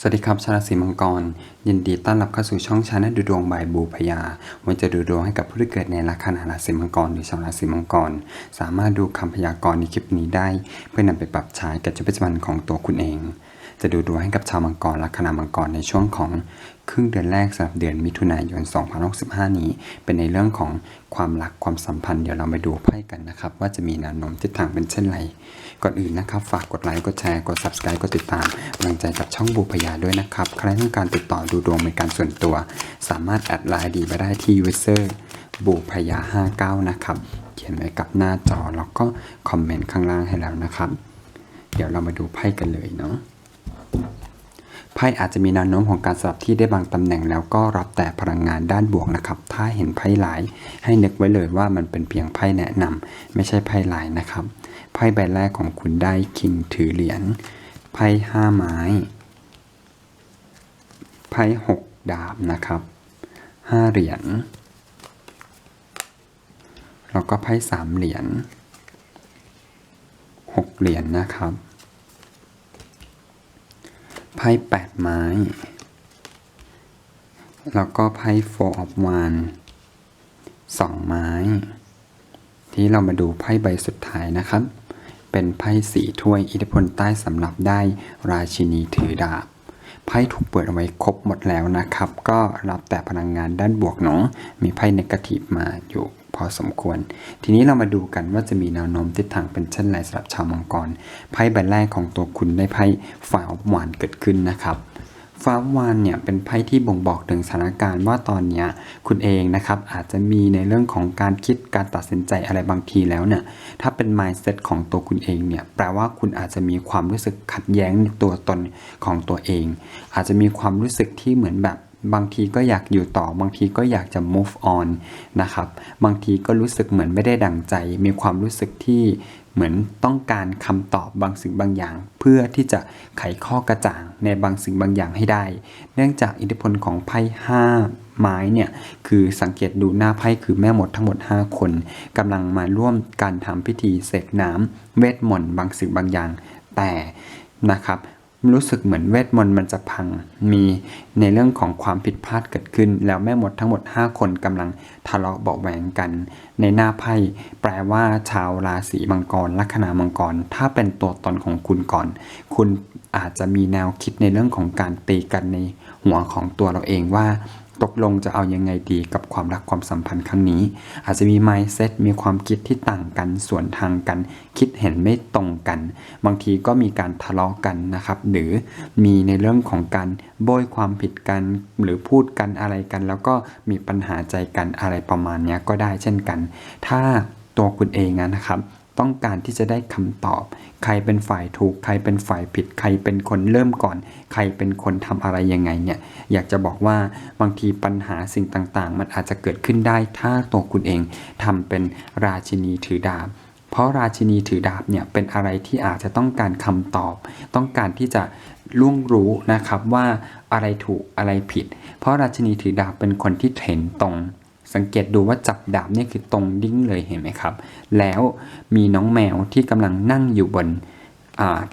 สวัสดีครับ ชาวราศีมังกร ยินดีต้อนรับเข้าสู่ช่องชาแนลดูดวงบายบูพยา วันจะดูดวงให้กับผู้ที่เกิดในลัคนาราศีมังกรหรือชาวราศีมังกร สามารถดูคำพยากรณ์ในคลิปนี้ได้ เพื่อนำไปปรับใช้กับชีวิตประจำวันของตัวคุณเอง จะดูดวงให้กับชาวมังกรลัคนามังกรในช่วงของครึ่งเดือนแรกสำหรับเดือนมิถุนายน 2065 นี้ เป็นในเรื่องของความรักความสัมพันธ์เดี๋ยวเราไปดูไพ่กันนะครับว่าจะมีแนวโน้มทิศทางเป็นเช่นไร ก่อนอื่นนะครับ ฝากกดไลค์กดแชร์กด subscribe กดติดตามกำลังใจกับช่องบูพยาด้วยนะครับ ใครต้องการติดต่อดูดวงเป็นการส่วนตัว สามารถแอดไลน์ดีมาได้ที่ user บูพยา59 นะครับ เขียนไว้กับหน้าจอแล้วก็คอมเมนต์ข้างล่างให้แล้วนะครับ เดี๋ยวเรามาดูไพ่กันเลยเนาะไพ่อาจจะมีแนวโน้มของการสลับที่ได้บางตำแหน่งแล้วก็รับแต่พลังงานด้านบวกนะครับ ถ้าเห็นไพ่หลายให้นึกไว้เลยว่ามันเป็นเพียงไพ่แนะนำไม่ใช่ไพ่หลายนะครับ ไพ่ใบแรกของคุณได้คิงถือเหรียญไพ่ห้าไม้ไพ่หกดาบนะครับห้าเหรียญแล้วก็ไพ่สามเหรียญหกเหรียญนะครับไพ่แปดไม้ แล้วก็ไพ่ four of wands สองไม้ ที่เรามาดูไพ่ใบสุดท้ายนะครับ เป็นไพ่สีถ้วยอิทธิพลใต้สำหรับได้ราชินีถือดาบไพ่ถูกเปิดเอาไว้ครบหมดแล้วนะครับ ก็รับแต่พลังงานด้านบวกเนาะมีไพ่เนกาทีฟมาอยู่พอสมควร ทีนี้เรามาดูกันว่าจะมีแนวโน้มทิศทางเป็นเช่นไรสำหรับชาวมังกรไพ่ใบแรกของตัวคุณได้ไพ่ฝ่าหวานเกิดขึ้นนะครับ ฟ้าวานเนี่ยเป็นไพ่ที่บ่งบอกถึงสถานการณ์ว่าตอนเนี้ยคุณเองนะครับอาจจะมีในเรื่องของการคิดการตัดสินใจอะไรบางทีแล้วเนี่ยถ้าเป็น mindset ของตัวคุณเองเนี่ยแปลว่าคุณอาจจะมีความรู้สึกขัดแย้งในตัวตนของตัวเอง อาจจะมีความรู้สึกที่เหมือนแบบ บางทีก็อยากอยู่ต่อบางทีก็อยากจะ move on นะครับ บางทีก็รู้สึกเหมือนไม่ได้ดั่งใจ มีความรู้สึกที่เหมือนต้องการคำตอบบางสิ่งบางอย่าง เพื่อที่จะไขข้อกระจ่างในบางสิ่งบางอย่างให้ได้ เนื่องจากอิทธิพลของไพ่ห้าไม้เนี่ยคือสังเกตดูหน้าไพ่คือแม่หมดทั้งหมด 5 คนกำลังมาร่วมการทำพิธีเสกน้ำเวทมนต์บางสิ่งบางอย่าง แต่นะครับ รู้สึกเหมือนเวทมนต์มันจะพัง มีในเรื่องของความผิดพลาดเกิดขึ้น แล้วแม่หมดทั้งหมด 5 คนกำลังทะเลาะเบาะแหวงกัน ในหน้าไพ่แปลว่าชาวราศีมังกรลัคนามังกร ถ้าเป็นตัวตนของคุณก่อน คุณอาจจะมีแนวคิดในเรื่องของการตีกันในหัวของตัวเราเองว่า ตกลงจะเอายังไงดีกับความรักความสัมพันธ์ครั้งนี้ อาจจะมี mindset มีความคิดที่ต่างกันส่วนทางกัน คิดเห็นไม่ตรงกัน บางทีก็มีการทะเลาะกันนะครับ หรือมีในเรื่องของการโบยความผิดกัน หรือพูดกันอะไรกัน แล้วก็มีปัญหาใจกันอะไรประมาณนี้ก็ได้เช่นกัน ถ้าตัวคุณเองนะครับ ต้องการที่จะได้คำตอบ ใครเป็นฝ่ายถูก ใครเป็นฝ่ายผิด ใครเป็นคนเริ่มก่อน ใครเป็นคนทำอะไรยังไงเนี่ยอยากจะบอกว่าบางทีปัญหาสิ่งต่างๆ มันอาจจะเกิดขึ้นได้ถ้าตัวคุณเองทำเป็นราชินีถือดาบเพราะราชินีถือดาบเนี่ยเป็นอะไรที่อาจจะต้องการคำตอบ ต้องการที่จะล่วงรู้นะครับว่าอะไรถูกอะไรผิด เพราะราชินีถือดาบเป็นคนที่เห็นตรง สังเกตดูว่าจับดาบเนี่ยคือตรงดิ้งเลยเห็นไหมครับ แล้วมีน้องแมวที่กำลังนั่งอยู่บน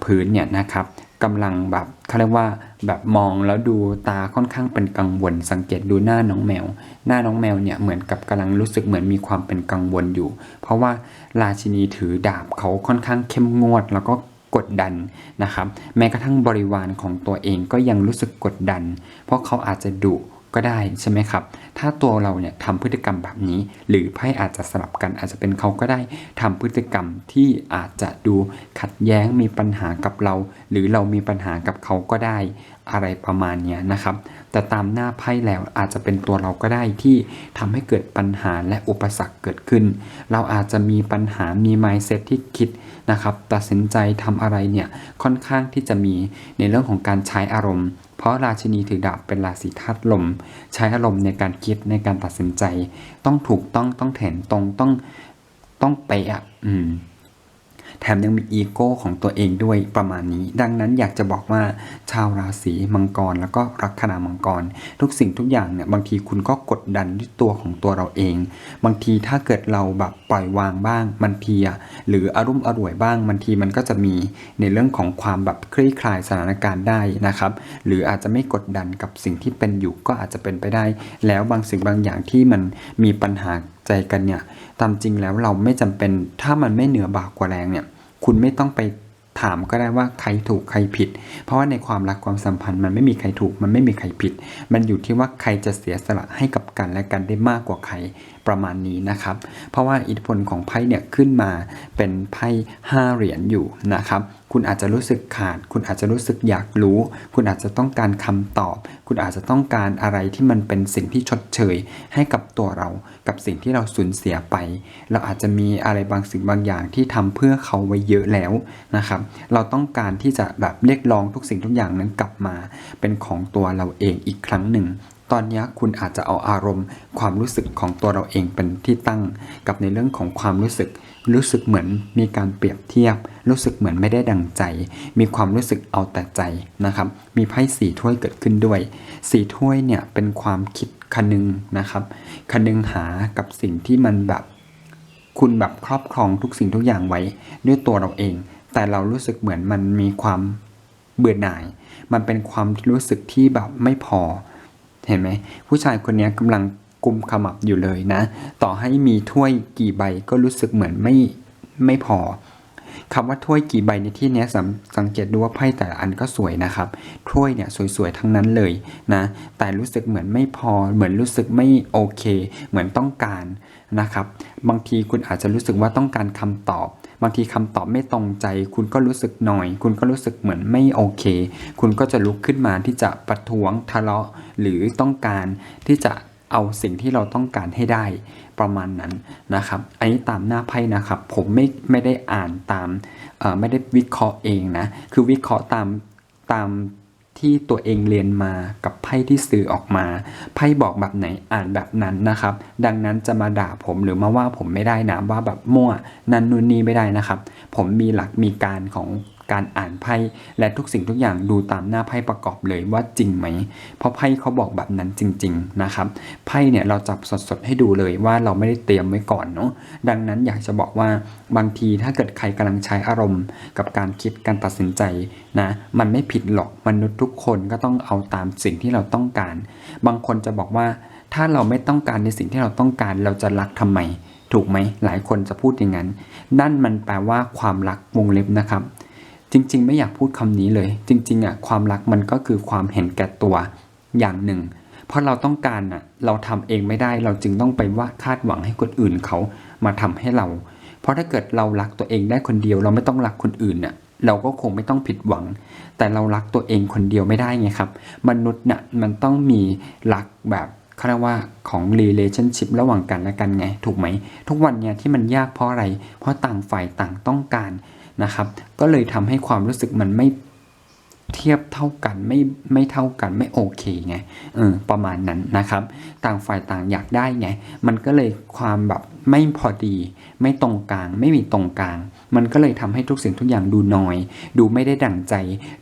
พื้นเนี่ยนะครับกำลังแบบเขาเรียกว่าแบบมองแล้วดูตาค่อนข้างเป็นกังวล สังเกตดูหน้าน้องแมว หน้าน้องแมวเนี่ยเหมือนกับกำลังรู้สึกเหมือนมีความเป็นกังวลอยู่ เพราะว่าราชินีถือดาบเขาค่อนข้างเข้มงวดแล้วก็กดดันนะครับ แม้กระทั่งบริวารของตัวเองก็ยังรู้สึกกดดัน เพราะเขาอาจจะดุ ก็ได้ใช่ไหมครับ ถ้าตัวเราเนี่ยทำพฤติกรรมแบบนี้ หรือไพ่อาจจะสลับกันอาจจะเป็นเขาก็ได้ทำพฤติกรรมที่อาจจะดูขัดแย้งมีปัญหากับเรา หรือเรามีปัญหากับเขาก็ได้อะไรประมาณนี้นะครับ แต่ตามหน้าไพ่แล้วอาจจะเป็นตัวเราก็ได้ที่ทำให้เกิดปัญหาและอุปสรรคเกิดขึ้น เราอาจจะมีปัญหามี mindset ที่คิดนะครับ ตัดสินใจทำอะไรเนี่ยค่อนข้างที่จะมีในเรื่องของการใช้อารมณ์ เพราะราชินีถือดาบเป็นราศีธาตุลม ใช้อารมณ์ในการคิดในการตัดสินใจ ต้องถูกต้องต้องเห็นตรงต้องต้องเป๊ะอะอืม แถมยังมีอีโก้ของตัวเองด้วยประมาณนี้ ดังนั้นอยากจะบอกว่าชาวราศีมังกรแล้วก็ลัคนามังกร ทุกสิ่งทุกอย่างเนี่ยบางทีคุณก็กดดันด้วยตัวของตัวเราเอง บางทีถ้าเกิดเราแบบปล่อยวางบ้างบางทีอะหรืออารมณ์อร่วยบ้างบางทีมันก็จะมีในเรื่องของความแบบคลี่คลายสถานการณ์ได้นะครับ หรืออาจจะไม่กดดันกับสิ่งที่เป็นอยู่ก็อาจจะเป็นไปได้ แล้วบางสิ่งบางอย่างที่มันมีปัญหาใจกันเนี่ย ตามจริงแล้วเราไม่จำเป็น ถ้ามันไม่เหนือบากกว่าแรงเนี่ย คุณไม่ต้องไปถามก็ได้ว่าใครถูกใครผิด เพราะว่าในความรักความสัมพันธ์มันไม่มีใครถูกมันไม่มีใครผิด มันอยู่ที่ว่าใครจะเสียสละให้กับกันและกันได้มากกว่าใครประมาณนี้นะครับ เพราะว่าอิทธิพลของไพ่เนี่ยขึ้นมาเป็นไพ่ห้าเหรียญอยู่นะครับ คุณอาจจะรู้สึกขาด คุณอาจจะรู้สึกอยากรู้ คุณอาจจะต้องการคำตอบ คุณอาจจะต้องการอะไรที่มันเป็นสิ่งที่ชดเชย ให้กับตัวเรา กับสิ่งที่เราสูญเสียไป เราอาจจะมีอะไรบางสิ่งบางอย่างที่ทำเพื่อเขาไว้เยอะแล้วนะครับ เราต้องการที่จะแบบเรียกร้องทุกสิ่งทุกอย่างนั้นกลับมา เป็นของตัวเราเองอีกครั้งหนึ่งตอนนี้คุณอาจจะเอาอารมณ์ ความรู้สึกของตัวเราเองเป็นที่ตั้ง กับในเรื่องของความรู้สึก รู้สึกเหมือนมีการเปรียบเทียบ รู้สึกเหมือนไม่ได้ดังใจ มีความรู้สึกเอาแต่ใจนะครับ มีไพ่สี่ถ้วยเกิดขึ้นด้วยสี่ถ้วยเนี่ยเป็นความคิดคนึงนะครับคนึงหากับสิ่งที่มันแบบ คุณแบบครอบครองทุกสิ่งทุกอย่างไว้ด้วยตัวเราเอง แต่เรารู้สึกเหมือนมันมีความเบื่อหน่าย มันเป็นความรู้สึกที่แบบไม่พอ เห็นไหมผู้ชายคนนี้กำลัง กุมขมับอยู่เลยนะ ต่อให้มีถ้วยกี่ใบก็รู้สึกเหมือนไม่ไม่พอคำว่าถ้วยกี่ใบในที่นี้ส,สังเกตดูว่าไพ่แต่ละอันก็สวยนะครับ ถ้วยเนี่ยสวยๆทั้งนั้นเลยนะ แต่รู้สึกเหมือนไม่พอ เหมือนรู้สึกไม่โอเค เหมือนต้องการนะครับ บางทีคุณอาจจะรู้สึกว่าต้องการคำตอบ บางทีคำตอบไม่ตรงใจ คุณก็รู้สึกหน่อย คุณก็รู้สึกเหมือนไม่โอเค คุณก็จะลุกขึ้นมาที่จะประท้วงทะเลาะ หรือต้องการที่จะ เอาสิ่งที่เราต้องการให้ได้ประมาณนั้นนะครับ อันนี้ตามหน้าไพ่นะครับ ผมไม่ไม่ได้อ่านตามไม่ได้วิเคราะห์เองนะ คือวิเคราะห์ตามตามที่ตัวเองเรียนมากับไพ่ที่สื่อออกมา ไพ่บอกแบบไหนอ่านแบบนั้นนะครับ ดังนั้นจะมาด่าผมหรือมาว่าผมไม่ได้นะว่าแบบมั่วนันนูนนี่ไม่ได้นะครับ ผมมีหลักมีการของ การอ่านไพ่และทุกสิ่งทุกอย่างดูตามหน้าไพ่ประกอบเลยว่าจริงไหม เพราะไพ่เขาบอกแบบนั้นจริง ๆนะครับ ไพ่เนี่ยเราจับสดๆให้ดูเลยว่าเราไม่ได้เตรียมไว้ก่อนเนาะดังนั้นอยากจะบอกว่าบางทีถ้าเกิดใครกำลังใช้อารมณ์ กับการคิดการตัดสินใจนะมันไม่ผิดหรอกมนุษย์ทุกคนก็ต้องเอาตามสิ่งที่เราต้องการ บางคนจะบอกว่าถ้าเราไม่ต้องการในสิ่งที่เราต้องการเราจะรักทำไมถูกไหมหลายคนจะพูดอย่างนั้นนั่นมันแปลว่าความรักวงเล็บนะครับ จริง ๆ ไม่อยากพูดคำนี้เลย จริง ๆอะความรักมันก็คือความเห็นแก่ตัวอย่างหนึ่ง เพราะเราต้องการอะเราทำเองไม่ได้เราจึงต้องไปว่าคาดหวังให้คนอื่นเขามาทำให้เรา เพราะถ้าเกิดเรารักตัวเองได้คนเดียว เราไม่ต้องรักคนอื่นน่ะเราก็คงไม่ต้องผิดหวัง แต่เรารักตัวเองคนเดียวไม่ได้ไงครับ มนุษย์น่ะมันต้องมีรักแบบเขาเรียกว่าของ relationship ระหว่างกันและกันไง ถูกไหม ทุกวันเนี้ยที่มันยากเพราะอะไร เพราะต่างฝ่ายต่างต้องการ นะครับ ก็เลยทำให้ความรู้สึกมันไม่เทียบเท่ากันไม่ไม่เท่ากันไม่โอเคไงเออประมาณนั้นนะครับ ต่างฝ่ายต่างอยากได้ไง มันก็เลยความแบบไม่พอดี ไม่ตรงกลาง ไม่มีตรงกลาง มันก็เลยทำให้ทุกสิ่งทุกอย่างดูน้อย ดูไม่ได้ดั่งใจ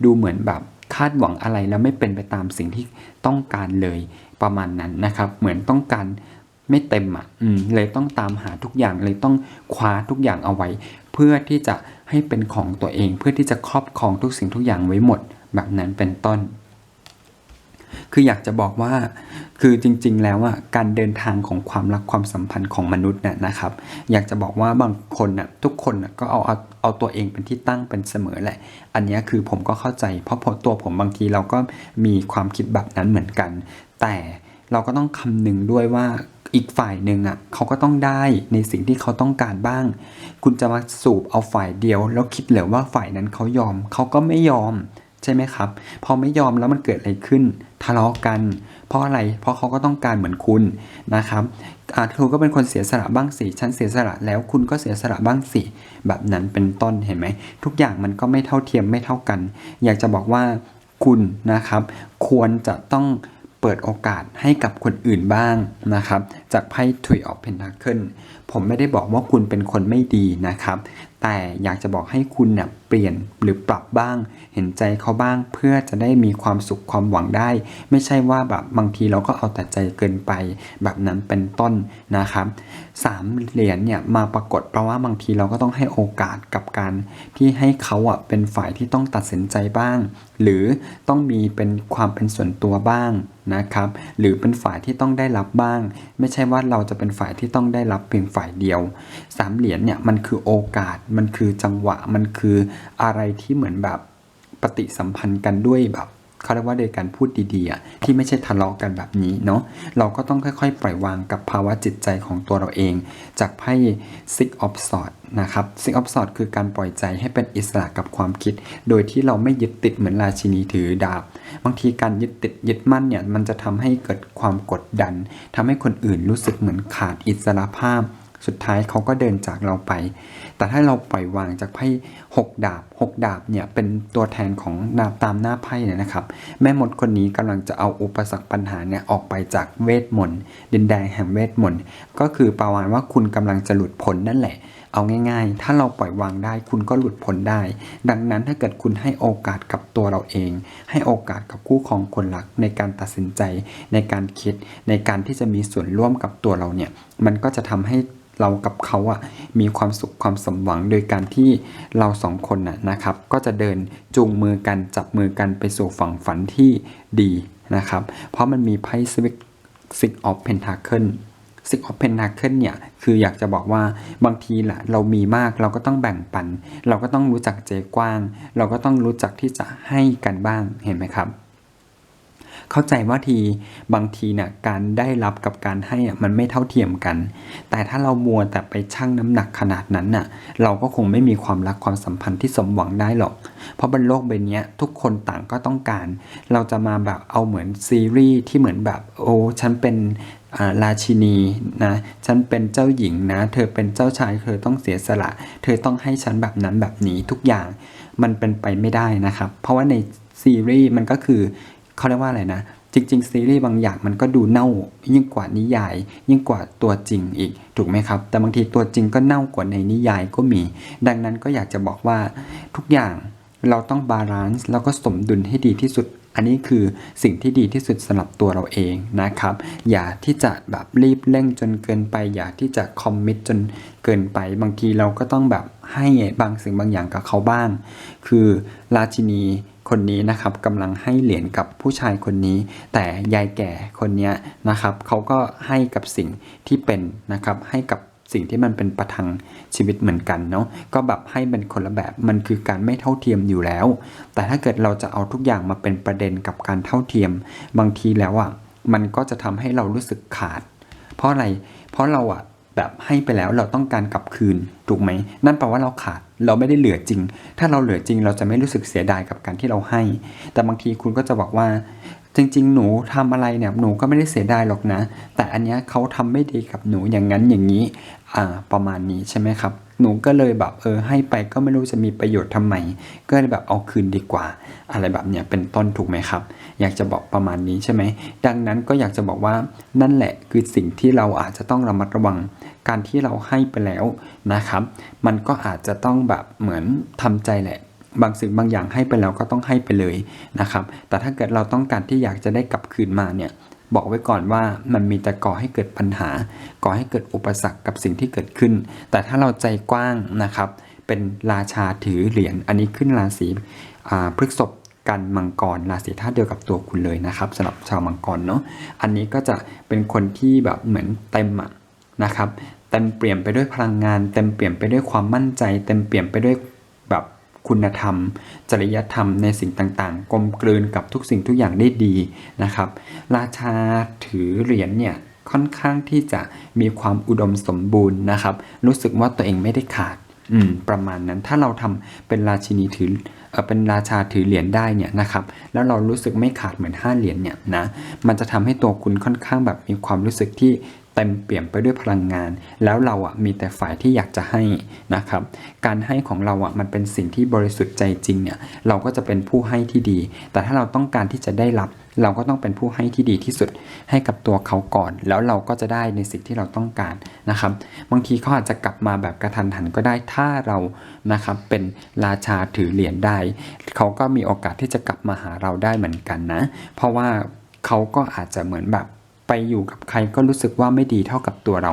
ดูเหมือนแบบคาดหวังอะไรแล้วไม่เป็นไปตามสิ่งที่ต้องการเลยประมาณนั้นนะครับ เหมือนต้องการ ไม่เต็มอะอืมเลยต้องตามหาทุกอย่างเลยต้องคว้าทุกอย่างเอาไว้ เพื่อที่จะให้เป็นของตัวเอง เพื่อที่จะครอบครองทุกสิ่งทุกอย่างไว้หมด แบบนั้นเป็นต้น คืออยากจะบอกว่า คือจริง ๆ แล้วอะการเดินทางของความรักความสัมพันธ์ของมนุษย์เนี่ยนะครับ อยากจะบอกว่าบางคนน่ะทุกคนน่ะก็เอาเอาเอาตัวเองเป็นที่ตั้งเป็นเสมอแหละ อันเนี้ยคือผมก็เข้าใจ เพราะพอตัวผมบางทีเราก็มีความคิดแบบนั้นเหมือนกัน แต่เราก็ต้องคำนึงด้วยว่า อีกฝ่ายหนึ่งอะเขาก็ต้องได้ในสิ่งที่เขาต้องการบ้าง คุณจะมาสูบเอาฝ่ายเดียว แล้วคิดเหรือว่าฝ่ายนั้นเขายอม เขาก็ไม่ยอมใช่ไหมครับ พอไม่ยอมแล้วมันเกิดอะไรขึ้น ทะเลาะกัน เพราะอะไร เพราะเขาก็ต้องการเหมือนคุณนะครับอาคุณก็เป็นคนเสียสละบ้างสิ ฉันเสียสละแล้วคุณก็เสียสละบ้างสิ แบบนั้นเป็นต้นเห็นไหม ทุกอย่างมันก็ไม่เท่าเทียมไม่เท่ากัน อยากจะบอกว่าคุณนะครับ ควรจะต้อง เปิดโอกาสให้กับคนอื่นบ้างนะครับ จากไพ่ถุยออกเพนทาเคิลผมไม่ได้บอกว่าคุณเป็นคนไม่ดีนะครับ แต่อยากจะบอกให้คุณเนี่ยเปลี่ยนหรือปรับบ้าง เห็นใจเขาบ้างเพื่อจะได้มีความสุขความหวังได้ ไม่ใช่ว่าแบบบางทีเราก็เอาแต่ใจเกินไปแบบนั้นเป็นต้นนะครับสามเหรียญเนี่ยมาปรากฏเพราะว่าบางทีเราก็ต้องให้โอกาสกับการที่ให้เขาอะเป็นฝ่ายที่ต้องตัดสินใจบ้าง หรือต้องมีเป็นความเป็นส่วนตัวบ้างนะครับ หรือเป็นฝ่ายที่ต้องได้รับบ้าง ไม่ใช่ว่าเราจะเป็นฝ่ายที่ต้องได้รับเพียงฝ่ายเดียวสามเหรียญเนี่ยมันคือโอกาสมันคือจังหวะมันคืออะไรที่เหมือนแบบปฏิสัมพันธ์กันด้วยแบบเขาเรียกว่าโดยการพูดดีๆที่ไม่ใช่ทะเลาะกันแบบนี้เนาะเราก็ต้องค่อยๆ ปล่อยวางกับภาวะจิตใจของตัวเราเอง จากไพ่ Six of Swords นะครับ Six of Swords คือการปล่อยใจให้เป็นอิสระกับความคิด โดยที่เราไม่ยึดติดเหมือนราชินีถือดาบ บางทีการยึดติดยึดมั่นเนี่ยมันจะทำให้เกิดความกดดันทำให้คนอื่นรู้สึกเหมือนขาดอิสระภาพ สุดท้ายเขาก็เดินจากเราไป แต่ถ้าเราปล่อยวางจากไพ่หกดาบหกดาบเนี่ยเป็นตัวแทนของดาบตามหน้าไพ่เนี่ยนะครับ แม่มดคนนี้กำลังจะเอาอุปสรรคปัญหาเนี่ยออกไปจากเวทมนต์ดินแดนแห่งเวทมนต์ก็คือประมาณว่าคุณกำลังจะหลุดพ้นนั่นแหละเอาง่ายๆ ถ้าเราปล่อยวางได้คุณก็หลุดพ้นได้ ดังนั้นถ้าเกิดคุณให้โอกาสกับตัวเราเอง ให้โอกาสกับคู่ครองคนรักในการตัดสินใจ ในการคิด ในการที่จะมีส่วนร่วมกับตัวเราเนี่ย มันก็จะทำให้ เรากับเขาอะมีความสุขความสมหวังโดยการที่เราสองคนน่ะนะครับ ก็จะเดินจูงมือกันจับมือกันไปสู่ฝั่งฝันที่ดีนะครับ เพราะมันมีไพ่สวิกซิกออฟเพนทาเคิลซิกออฟเพนทาเคิลเนี่ยคืออยากจะบอกว่าบางทีแหละเรามีมากเราก็ต้องแบ่งปัน เราก็ต้องรู้จักใจกว้าง เราก็ต้องรู้จักที่จะให้กันบ้างเห็นไหมครับ เข้าใจว่าทีบางทีเนี่ยการได้รับกับการให้อะมันไม่เท่าเทียมกัน แต่ถ้าเรามัวแต่ไปชั่งน้ำหนักขนาดนั้นน่ะเราก็คงไม่มีความรักความสัมพันธ์ที่สมหวังได้หรอก เพราะบนโลกใบนี้ทุกคนต่างก็ต้องการ เราจะมาแบบเอาเหมือนซีรีส์ที่เหมือนแบบโอ้ฉันเป็นราชินีนะฉันเป็นเจ้าหญิงนะ เธอเป็นเจ้าชายเธอต้องเสียสละ เธอต้องให้ฉันแบบนั้นแบบนี้ทุกอย่างมันเป็นไปไม่ได้นะครับ เพราะว่าในซีรีส์มันก็คือ เขาเรียกว่าอะไรนะ จริง ๆ ซีรีส์บางอย่างมันก็ดูเน่ายิ่งกว่านิยาย ยิ่งกว่าตัวจริงอีกถูกไหมครับ แต่บางทีตัวจริงก็เน่ากว่าในนิยายก็มี ดังนั้นก็อยากจะบอกว่าทุกอย่างเราต้องบาลานซ์แล้วก็สมดุลให้ดีที่สุด อันนี้คือสิ่งที่ดีที่สุดสำหรับตัวเราเองนะครับ อย่าที่จะแบบรีบเร่งจนเกินไป อย่าที่จะคอมมิตจนเกินไป บางทีเราก็ต้องแบบให้บางสิ่งบางอย่างกับเขาบ้าง คือราชินี คนนี้นะครับกำลังให้เหรียญกับผู้ชายคนนี้ แต่ยายแก่คนนี้นะครับเขาก็ให้กับสิ่งที่เป็นนะครับให้กับสิ่งที่มันเป็นประทังชีวิตเหมือนกันเนาะก็แบบให้เป็นคนละแบบมันคือการไม่เท่าเทียมอยู่แล้ว แต่ถ้าเกิดเราจะเอาทุกอย่างมาเป็นประเด็นกับการเท่าเทียม บางทีแล้วอะมันก็จะทำให้เรารู้สึกขาด เพราะอะไรเพราะเราอะ แบบให้ไปแล้วเราต้องการกลับคืนถูกไหม นั่นแปลว่าเราขาดเราไม่ได้เหลือจริง ถ้าเราเหลือจริงเราจะไม่รู้สึกเสียดายกับการที่เราให้ แต่บางทีคุณก็จะบอกว่า จริงๆ หนูทำอะไรเนี่ยหนูก็ไม่ได้เสียดายหรอกนะ แต่อันเนี้ยเขาทำไม่ดีกับหนูอย่างนั้นอย่างนี้อ่าประมาณนี้ใช่ไหมครับ หนูก็เลยแบบเออให้ไปก็ไม่รู้จะมีประโยชน์ทำไม ก็เลยแบบเอาคืนดีกว่า อะไรแบบเนี้ยเป็นต้นถูกไหมครับ อยากจะบอกประมาณนี้ใช่ไหมดังนั้นก็อยากจะบอกว่านั่นแหละคือสิ่งที่เราอาจจะต้องระมัดระวัง การที่เราให้ไปแล้วนะครับ มันก็อาจจะต้องแบบเหมือนทำใจแหละ บางสิ่งบางอย่างให้ไปแล้วก็ต้องให้ไปเลยนะครับ แต่ถ้าเกิดเราต้องการที่อยากจะได้กลับคืนมาเนี่ยบอกไว้ก่อนว่ามันมีแต่ก่อให้เกิดปัญหา ก่อให้เกิดอุปสรรคกับสิ่งที่เกิดขึ้น แต่ถ้าเราใจกว้างนะครับ เป็นราชาถือเหรียญอันนี้ขึ้นราศีพฤกษภกันมังกรราศีธาตุเดียวกับตัวคุณเลยนะครับสำหรับชาวมังกรเนาะอันนี้ก็จะเป็นคนที่แบบเหมือนเต็มอะนะครับเต็มเปลี่ยมไปด้วยพลังงาน เต็มเปลี่ยมไปด้วยความมั่นใจ เต็มเปลี่ยมไปด้วยแบบ คุณธรรม จริยธรรมในสิ่งต่างๆ กลมกลืนกับทุกสิ่งทุกอย่างได้ดีนะครับ ราชาถือเหรียญเนี่ยค่อนข้างที่จะมีความอุดมสมบูรณ์นะครับ รู้สึกว่าตัวเองไม่ได้ขาดอืมประมาณนั้นถ้าเราทำเป็นราชินีถือเออเป็นราชาถือเหรียญได้เนี่ยนะครับแล้วเรารู้สึกไม่ขาดเหมือนห้าเหรียญเนี่ยนะมันจะทำให้ตัวคุณค่อนข้างแบบมีความรู้สึกที่ เต็มเปี่ยมไปด้วยพลังงาน แล้วเราอะมีแต่ฝ่ายที่อยากจะให้นะครับ การให้ของเราอะมันเป็นสิ่งที่บริสุทธิ์ใจจริงเนี่ยเราก็จะเป็นผู้ให้ที่ดี แต่ถ้าเราต้องการที่จะได้รับ เราก็ต้องเป็นผู้ให้ที่ดีที่สุดให้กับตัวเขาก่อน แล้วเราก็จะได้ในสิ่งที่เราต้องการนะครับบางทีเขาอาจจะกลับมาแบบกระทันหันก็ได้ถ้าเรานะครับเป็นราชาถือเหรียญได้เขาก็มีโอกาสที่จะกลับมาหาเราได้เหมือนกันนะ เพราะว่าเขาก็อาจจะเหมือนแบบ ไปอยู่กับใครก็รู้สึกว่าไม่ดีเท่ากับตัวเรา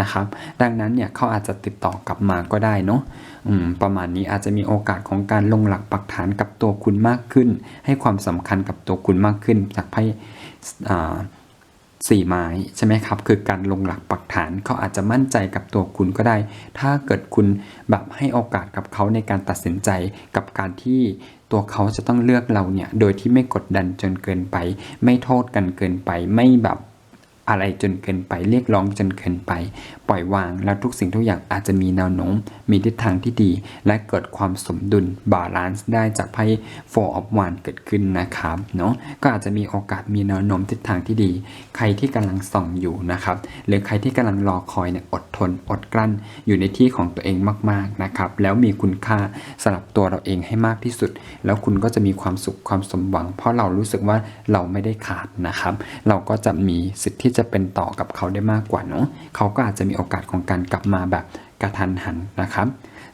นะครับ ดังนั้นเนี่ยเขาอาจจะติดต่อกลับมาก็ได้เนาะประมาณนี้อาจจะมีโอกาสของการลงหลักปักฐานกับตัวคุณมากขึ้น ให้ความสำคัญกับตัวคุณมากขึ้น จากไพ่สี่ไม้ใช่ไหมครับ คือการลงหลักปักฐานเขาอาจจะมั่นใจกับตัวคุณก็ได้ ถ้าเกิดคุณแบบให้โอกาสกับเขาในการตัดสินใจกับการที่ตัวเขาจะต้องเลือกเราเนี่ย โดยที่ไม่กดดันจนเกินไป ไม่โทษกันเกินไป ไม่แบบ อะไรจนเกินไปเรียกร้องจนเกินไป ปล่อยวางแล้วทุกสิ่งทุกอย่างอาจจะมีแนวโน้ม มีทิศทางที่ดี และเกิดความสมดุลบาลานซ์ได้จากไพ่ Four of Wands เกิดขึ้นนะครับเนาะก็อาจจะมีโอกาสมีแนวโน้มทิศทางที่ดี ใครที่กำลังส่องอยู่นะครับหรือใครที่กำลังรอคอยเนี่ยอดทนอดกลั้น อยู่ในที่ของตัวเองมากๆนะครับแล้วมีคุณค่าสำหรับตัวเราเองให้มากที่สุด แล้วคุณก็จะมีความสุขความสมหวัง เพราะเรารู้สึกว่าเราไม่ได้ขาดนะครับ เราก็จะมีสิทธิ์ที่จะเป็นต่อกับเขาได้มากกว่าเนาะเขาก็อาจจะมีโอกาสของการกลับมาแบบกระทันหันนะครับ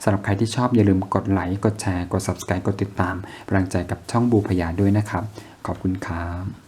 สำหรับใครที่ชอบอย่าลืมกดไลค์กดแชร์กด subscribe กดติดตามกำลังใจกับช่องบูพยาด้วยนะครับ ขอบคุณครับ